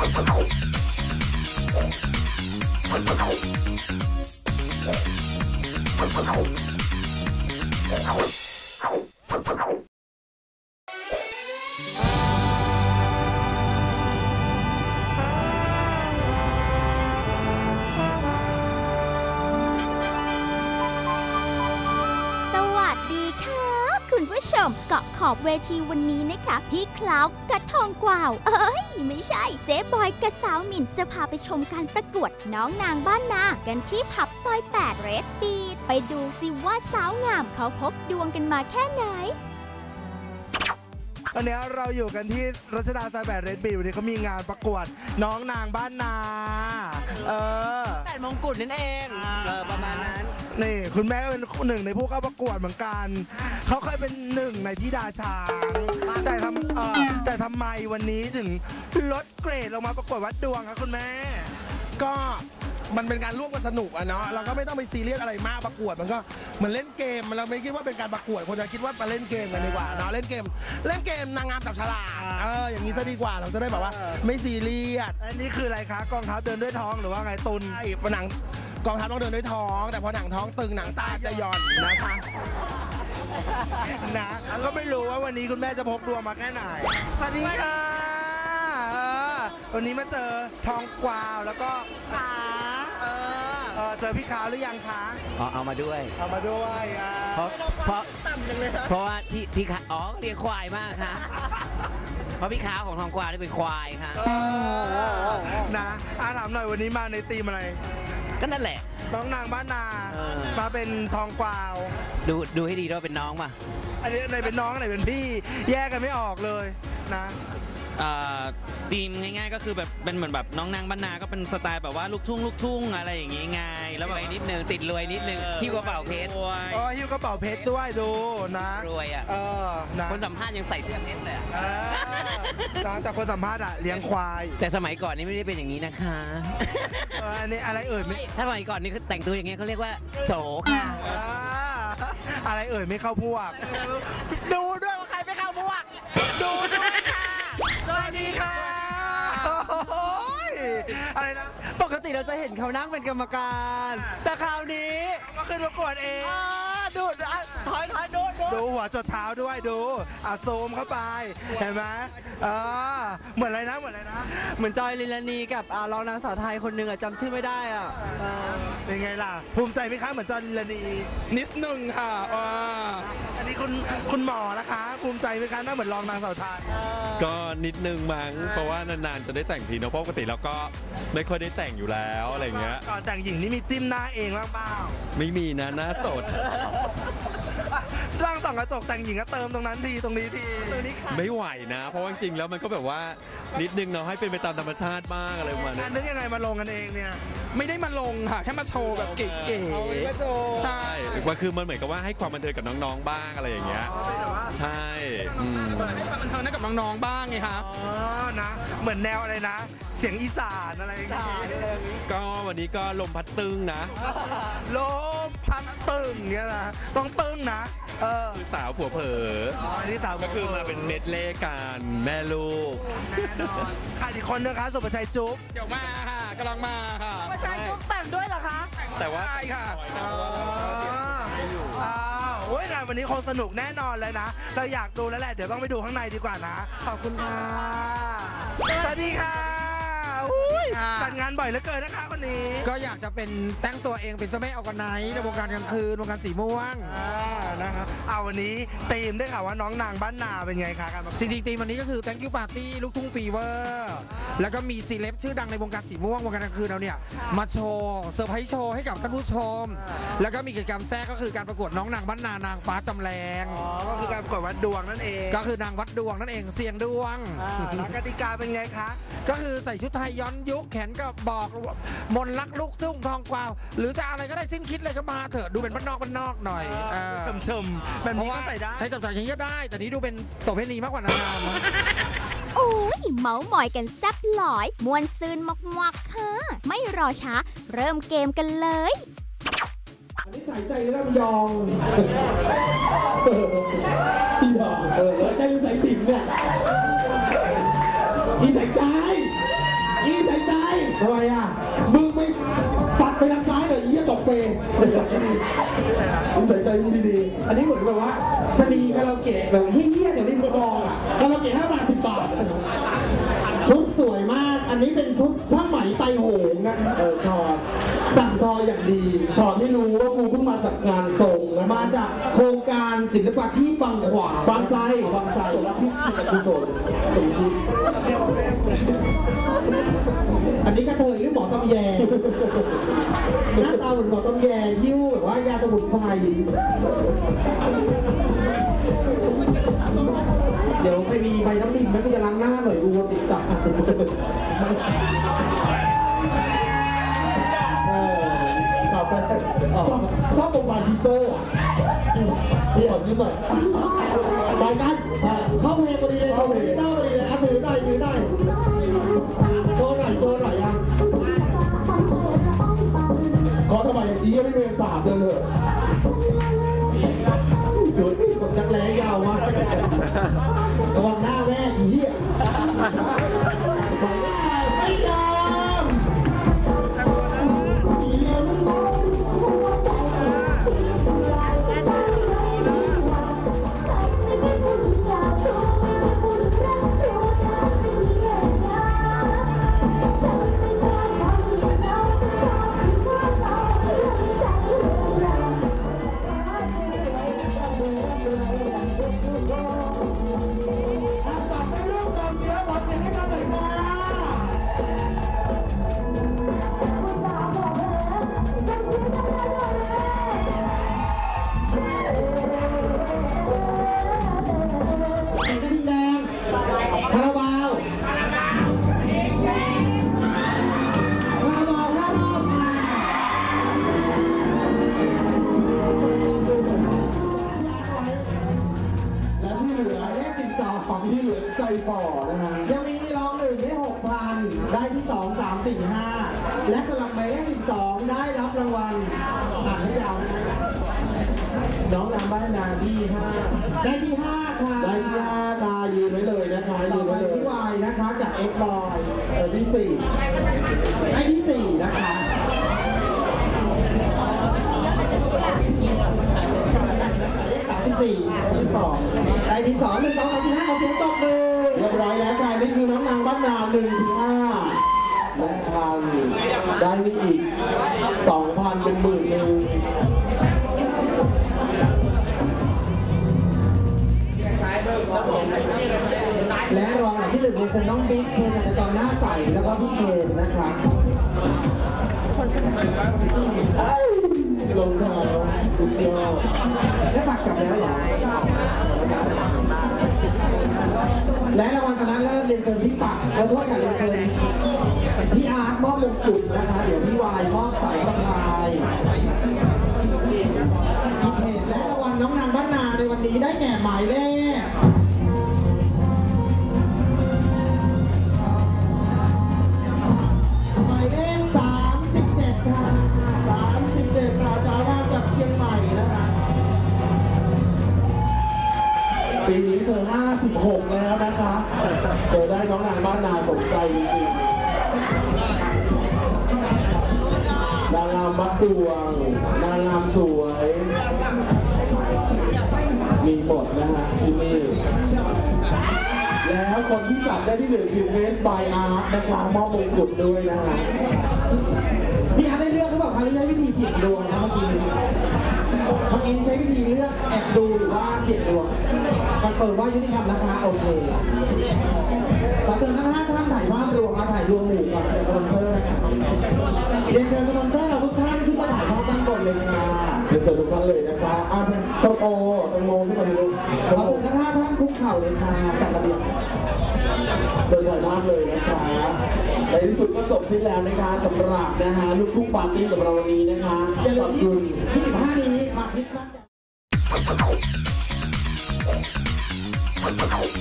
Put the coat. Put the coat. Put the coat. มเกาะขอบเวทีวันนี้นะคะพี่คลาวกระทองกวาว เอ้ย ไม่ใช่ เจ๊บอยกับสาวหมินจะพาไปชมการประกวดน้องนางบ้านนา กันที่ผับซอย8เรดบีดไปดูสิว่าสาวงามเขาพบดวงกันมาแค่ไหนตอนนี้เราอยู่กันที่รัชดาซอยแปดเรดบิวนี่เขามีงานประกวดน้องนางบ้านนา เออแปดมงกุฎนั่นเองเออประมาณนั้น นี่ คุณแม่ก็เป็นหนึ่งในผู้เข้าประกวดเหมือนกัน เขาเคยเป็นหนึ่งในที่ดาช้าง แต่ทำเออแต่ทำไมวันนี้ถึงลดเกรดลงมาประกวดวัดดวงครับคุณแม่ ก็มันเป็นการร่วมกันสนุกอะเนาะเราก็ไม่ต้องไปซีเรียสอะไรมากประกวด มันก็เหมือนเล่นเกมเราไม่คิดว่าเป็นการประกวดคนจะคิดว่ามาเล่นเกมกันดีกว่าเนาะเล่นเกม เล่นเกมนางงามจับฉลากเอออย่างนี้ซะดีกว่าเราจะได้แบบว่า ไม่ซีเรียสอันนี้คืออะไรคะกองทัพเดินด้วยท้องหรือว่าไงตุน ใช่หนังกองทัพต้องเดินด้วยท้อง แต่พอหนังท้องตึงหนังตาจะหย่อนนะคะ นะ ก็ไม่รู้ว่าวันนี้คุณแม่จะพกดวงมาแค่ไหน สวัสดีค่ะเออวันนี้มาเจอทองกวาวแล้วก็ขาเออเออเจอพี่ขาวหรือยังคะ อ๋อเอามาด้วย เอามาด้วยอะเพราะเพราะ ต่ำจังเลยนะเพราะว่าที่ที่ขาอ๋อเรียกควายมากค่ะ เพราะพี่ขาวของทองกวาวนี่เป็นควายค่ะ เออนะอาถามหน่อยวันนี้มาในธีมอะไร ก็นั่นแหละ น้องนางบ้านนาเออ มาเป็นทองกวาว ดูดูให้ดีด้วยว่าเป็นน้องป่ะ อันนี้ไหนเป็นน้องไหนเป็นพี่ แยกกันไม่ออกเลยนะ อ่าธีมง่าย ๆ ก็คือแบบเป็นเหมือนแบบน้องนางบรรณาก็เป็นสไตล์แบบว่าลูกทุ่งลูกทุ่งอะไรอย่างงี้ไงแล้วรแบบวยนิดนึงติดรวยนิดนึงที่กระเป๋าเพชรรวยอ๋อหิ้วกระเป๋าเพชรด้วยดูนะ รวยอะเออนะคนสัมภาษณ์ยังใส่เสื้อเพชรเลยอะเออนะแต่คนสัมภาษณ์อะเลี้ยงควายแต่สมัยก่อนนี่ไม่ได้เป็นอย่างนี้นะคะ เอออันนี้อะไรเอ่ยไม่ถ้าสมัยก่อนนี่คือแต่งตัวอย่างเงี้ยเขาเรียกว่าโสค่ะอ่าอะไรเอ่ยไม่เข้าพวก ดูด้วยว่าใครไม่เข้าพวก ดูด้วย อะไรนะปกติเราจะเห็นเขานั่งเป็นกรรมการ แต่คราวนี้มาขึ้นประกวดเองอ่าดูดอะถอยถอยดูดูดูหัวจดเท้าด้วยดูอะซูมเข้าไป เห็นไหมเออเหมือนอะไรนะเหมือนอะไรนะเหมือนจอยลินลานีกับอ่ารองนางสาวไทยคนหนึ่งอะจำชื่อไม่ได้อะเออเป็นไงล่ะ ภูมิใจไหมคะเหมือนจอร์นลิลลานีนิดนึงค่ะอ่าอั นนี้คุณคุณหมอนะคะ ภูมิใจไหมคะหน้าเหมือนรองนางสาวไทย ก็นิดนึงมั้งเพราะว่านานๆจะได้แต่งทีเนอะเพราะปกติเราก็ไม่ค่อยได้แต่งอยู่แล้วอะไรเงี้ย ก่อนแต่งหญิงนี่มีจิ้มหน้าเองบ้างเปล่าไม่มีนะหน้าสด ร่างส่องกระจกแต่งหญิงก็เติมตรงนั้นทีตรงนี้ทีไม่ไหวนะ เพราะว่าจริงๆแล้วมันก็แบบว่านิดนึงเนาะให้เป็นไปตามธรรมชาติบ้างอะไรประมาณงาเนี้นยนึกยังไงมาลงกันเองเนี่ย ไม่ได้มาลงค่ะ แค่มาโชว์แบบเก๋เอาไว้มาโชว์ ๆใช่ใช่มันคือมันเหมือนกับว่าให้ความบันเทิงกับน้องๆบ้างอะไรอย่างเงี้ยอ๋อแต่ว่าใช่อืมให้ความบันเทิงให้กับน้องๆบ้างไงครับอ๋อนะ เหมือนแนวอะไรนะ เสียงอีสานอะไรอย่างเงี้ยก็วันนี้ก็ลมพัดตึงนะลมพัดตึงเนี่ยนะ ต้องตึงนะ เออคือสาวผัวเผลออันนี้สาวก็คือมาเป็นเม็ดเล่กันแม่ลูก แน่นอนขาดอีกคนนึงคะสุภชัยจุ๊บ เดี๋ยวมาค่ะ กำลังมาค่ะ ประชาชนแต่งด้วยเหรอคะแต่ว่าใช่ค่ะอ๋ออ้าวโอ้ยงานวันนี้คงสนุกแน่นอนเลยนะ เราอยากดูแล้วแหละ เดี๋ยวต้องไปดูข้างในดีกว่านะ ขอบคุณค่ะ สวัสดีค่ะ อุ้ยจัดงานบ่อยเหลือเกินนะคะวันนี้ก็อยากจะเป็นแต่งตัวเองเป็นเจ้าแม่ออกกันไนท์ในวงการกลางคืนวงการสีม่วง อ่านะคะเอาวันนี้ธีมได้ข่าวว่าน้องนางบ้านนาเป็นไงคะการประกวดจริงๆทีมวันนี้ก็คือ thank you party ลูกทุ่งฟีเวอร์แล้วก็มีซีเลบชื่อดังในวงการสีม่วงวงการกลางคืนเราเนี่ย มาโชว์เซอร์ไพรส์โชว์ให้กับท่านผู้ชม แล้วก็มีกิจกรรมแทรกก็คือการประกวดน้องนางบ้านนานางฟ้าจำแรง อ๋อก็คือการประกวดวัดดวงนั่นเองก็คือนางวัดดวงนั่นเองเสียงดวง อ่าแล้วกติกาเป็นไงคะ ก็คือใส่ชุดไทยย้อนยุคแขนก็บอกมนต์รักลูกทุ่งทองกวาว หรือจะอะไรก็ได้สิ้นคิดเลยก็มาเถอะดูเป็นบ้านนอกบ้านนอกหน่อยเออชมๆแบบเพนี้ราะก็ว่าใส่ได้ ใช้จับจ่ายอย่างนี้ก็ได้ แต่นี้ดูเป็นโสเภณีมากกว่านางงามอะ โอ้ยเมาส์มอยกันแซ่บหลอย มวนซืนมากๆค่ะ ไม่รอช้า เริ่มเกมกันเลย ใส่ใจแล้วยองพี่ยอง ใส่ใจมึงดีๆอันนี้เหมือนแบบว่าชะนีคาราโอเกะแบบเฮี้ยๆเดี๋ยวนี้มึงมองอะคาราโอเกะห้าบาทสิบบาท ชุดสวยมาก อันนี้เป็นชุดผ้าไหมไตรโหงนะเออถอดสั่งทออย่างดีถอดไม่รู้ว่ากูเพิ่งมาจากงานทรงนะมาจากโครงการศิลปะที่บางขวางบางไทรบางไทรสมพิษจิตกุศลสมพิษอันนี้กระเทยหรือหมอตำแย หน้าตาเหมือนหมอตำแยยิ้วแบบว่ายาสมุนไพรเดี๋ยวไปมีใบน้ำดินไหมก็จะล้างหน้าหน่อยกูติดตาเออต่อไปอ๋อชอบโมบายทิเตอร์อะนี่ขอยืมหน่อยไปกันเข้าเพลงพอดีเลยเข้าเพลงเตอร์พอดีเลยอะถือหน่อยถือหน่อยโชว์หน่อยโชว์หน่อย มอย่างนี้ยังไม่เป็นสามเลยเลยสวยกดจักรแล้ยาวมากระวังหน้าแม่อีเหี้ย น้องนำบ้านนาที่ห้าได้ที่ห้าค่ะได้ที่ห้าค่ะยืนไว้เลยนะคะยืนไว้เลยพี่วายนะคะจากเอ็กบอยเออที่สี่ได้ที่สี่นะคะ สามสิบสี่ที่สองได้ที่สองหนึ่งสองสามสี่ห้าขอเสียงตบ เป็นน้องบิ๊กเภสัชกรหน้าใสแล้วก็พี่เคนนะคะลงเท้าอุซียวได้บัตรกลับแล้วเหรอ และรางวัลชนะเลิศเรียนเชิญพี่ปักขอโทษค่ะเรียนเชิญพี่อาร์ตมอบมงกุฎนะคะ เดี๋ยวพี่วายมอบสา 56 แล้วนะคะเจอได้น้องนางบ้านนาสมใจจริงๆนางงามมัดดวง นางงามสวย มีหมดนะฮะที่นี่แล้วคนที่จับได้ที่หนึ่งคือเฟสบายอาร์ตนะคะมอบมงกุฎด้วยนะฮะพี่อาร์ตได้เลือกหรือเปล่าคะหรือได้วิธีเสี่ยงดวงนะเมื่อกี้นี้เมื่อกี้ใช้วิธีเลือกแอบดูหรือว่าเสี่ยงดวง คอนเฟิร์มว่ายุติธรรมนะคะโอเคขอเชิญทั้งห้าท่านถ่ายภาพรวมมาถ่ายรวมหมู่กับสปอนเซอร์นะครับเรียนเชิญสปอนเซอร์เราทุกท่านขึ้นมาถ่ายภาพด้านบนเลยค่ะเรียนเชิญทุกท่านเลยนะคะอาเซนโตโอแตงโมขึ้นมาเลยขอเชิญทั้งห้าท่านคุกเข่าเลยค่ะจัดระเบียบเชิญถ่ายภาพเลยนะคะในที่สุดก็จบที่แล้วนะคะสำหรับนะคะลูกทุ่งปาร์ตี้ของเราวันนี้นะคะขอบคุณ25นี้มาพิษบ้าน Thank you. Ow.